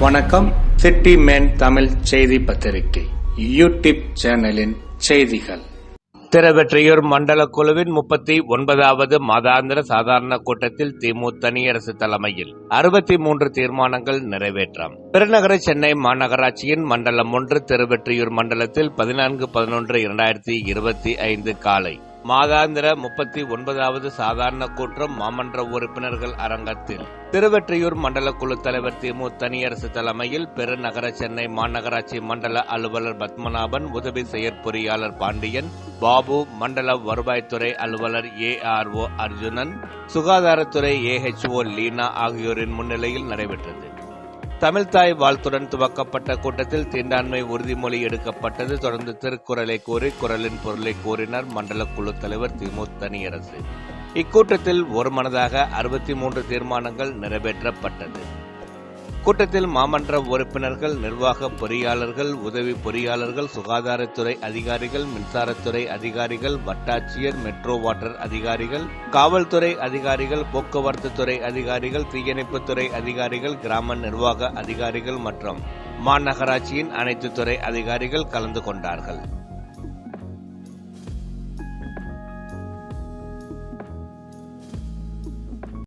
வணக்கம். City man Tamil செய்தி பத்திரிகை யூடியூப் சேனலின் செய்திகள். திருவெற்றியூர் மண்டல குழுவின் முப்பத்தி ஒன்பதாவது மாதாந்திர சாதாரண கூட்டத்தில் திமு தனியரசு தலைமையில் அறுபத்தி மூன்று தீர்மானங்கள் நிறைவேற்றம். பெருநகர சென்னை மாநகராட்சியின் மண்டலம் ஒன்று திருவெற்றியூர் மண்டலத்தில் பதினான்கு பதினொன்று இரண்டாயிரத்தி இருபத்தி ஐந்து காலை மாதாந்திர முப்பத்தி ஒன்பதாவது சாதாரண கூட்டம் மாமன்ற உறுப்பினர்கள் அரங்கத்தில். திருவெற்றியூர் மண்டல குழு தலைவர் திமு தனியரசு தலைமையில் பெருநகர சென்னை மாநகராட்சி மண்டல அலுவலர் பத்மநாபன் உதவி செயற்பொறியாளர் பாண்டியன் பாபு மண்டல வருவாய்த்துறை அலுவலர் ஏ ஆர் ஓ அர்ஜுனன் சுகாதாரத்துறை ஏஹெச்ஓ லீனா ஆகியோரின் முன்னிலையில் நடைபெற்றது. தமிழ்தாய் வாழ்த்துடன் துவக்கப்பட்ட கூட்டத்தில் தீண்டாண்மை உறுதிமொழி எடுக்கப்பட்டது. தொடர்ந்து திருக்குறளை கூறி குரலின் பொருளை கூறினார் மண்டல குழு தலைவர் திமு தனியரசு. இக்கூட்டத்தில் ஒருமனதாக அறுபத்தி மூன்று தீர்மானங்கள் நிறைவேற்றப்பட்டது. கூட்டத்தில் மாமன்ற உறுப்பினர்கள் நிர்வாக பொறியாளர்கள் உதவி பொறியாளர்கள் சுகாதாரத்துறை அதிகாரிகள் மின்சாரத்துறை அதிகாரிகள் வட்டாட்சியர் மெட்ரோ வாட்டர் அதிகாரிகள் காவல்துறை அதிகாரிகள் போக்குவரத்து துறை அதிகாரிகள் தீயணைப்புத்துறை அதிகாரிகள் கிராம நிர்வாக அதிகாரிகள் மற்றும் மாநகராட்சியின் அனைத்து துறை அதிகாரிகள் கலந்து கொண்டார்கள்.